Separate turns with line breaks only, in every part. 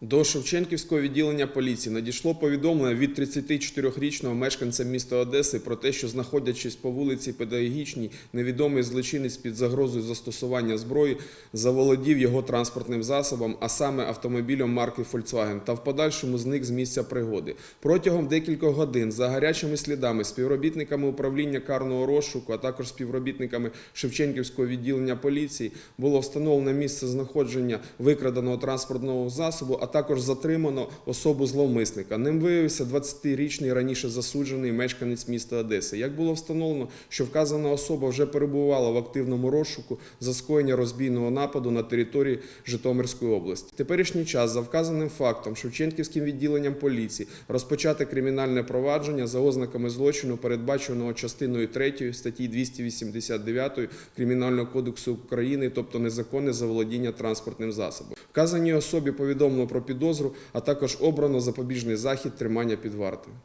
До Шевченківського відділення поліції надійшло повідомлення від 34-річного мешканця міста Одеси про те, що знаходячись по вулиці Педагогічній, невідомий злочинець під загрозою застосування зброї заволодів його транспортним засобом, а саме автомобілем марки Volkswagen, та в подальшому зник з місця пригоди. Протягом декількох годин за гарячими слідами співробітниками управління карного розшуку, а також співробітниками Шевченківського відділення поліції було встановлено місце знаходження викраденого транспортного засобу, також затримано особу зловмисника. Ним виявився 20-річний раніше засуджений мешканець міста Одеси. Як було встановлено, що вказана особа вже перебувала в активному розшуку за скоєння розбійного нападу на території Житомирської області. Теперішній час за вказаним фактом Шевченківським відділенням поліції розпочати кримінальне провадження за ознаками злочину, передбаченого частиною 3 статті 289 Кримінального кодексу України, тобто незаконне заволодіння транспортним засобом. Вказаній особі повідомлено про підозру, а також обрано запобіжний захід тримання під вартою.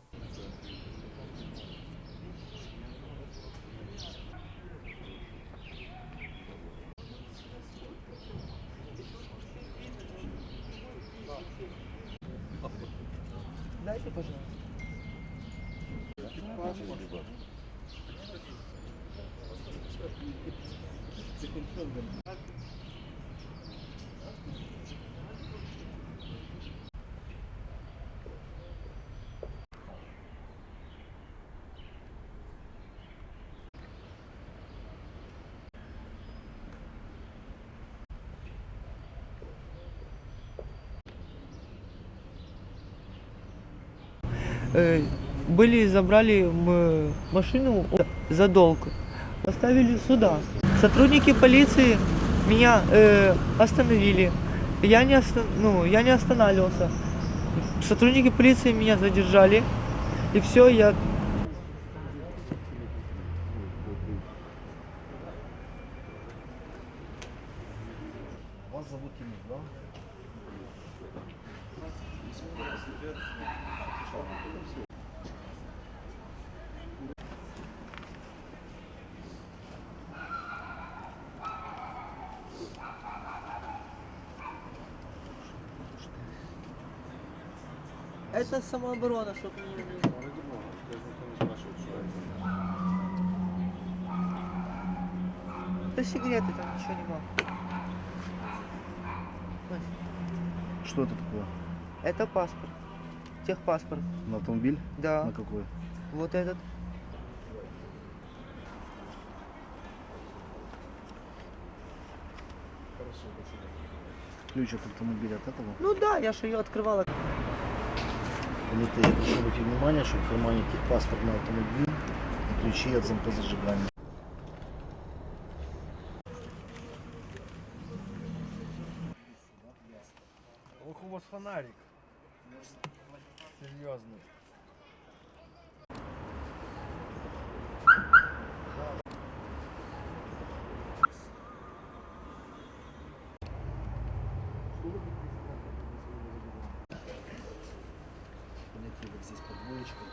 Дайте, пожалуйста. Э, были, забрали машину за долг, оставили сюда. Сотрудники полиции меня э, остановили. Я не, оста- ну, я не останавливался. Сотрудники полиции меня задержали. И все, я
Вас зовут Тимур, да?
Это самооборона, чтобы не... Это сигареты, там ничего не могу.
Что это такое?
Это паспорт. Техпаспорт.
На автомобиль?
Да.
На какой?
Вот этот.
Ключ от автомобиля от этого?
Ну да, я же ее открывала.
Прошу обратить внимание, что в кармане техпаспорт на автомобиль и ключи от замка зажигания.
Вас фонарик. Серьезный.
Вот здесь под двоечкой.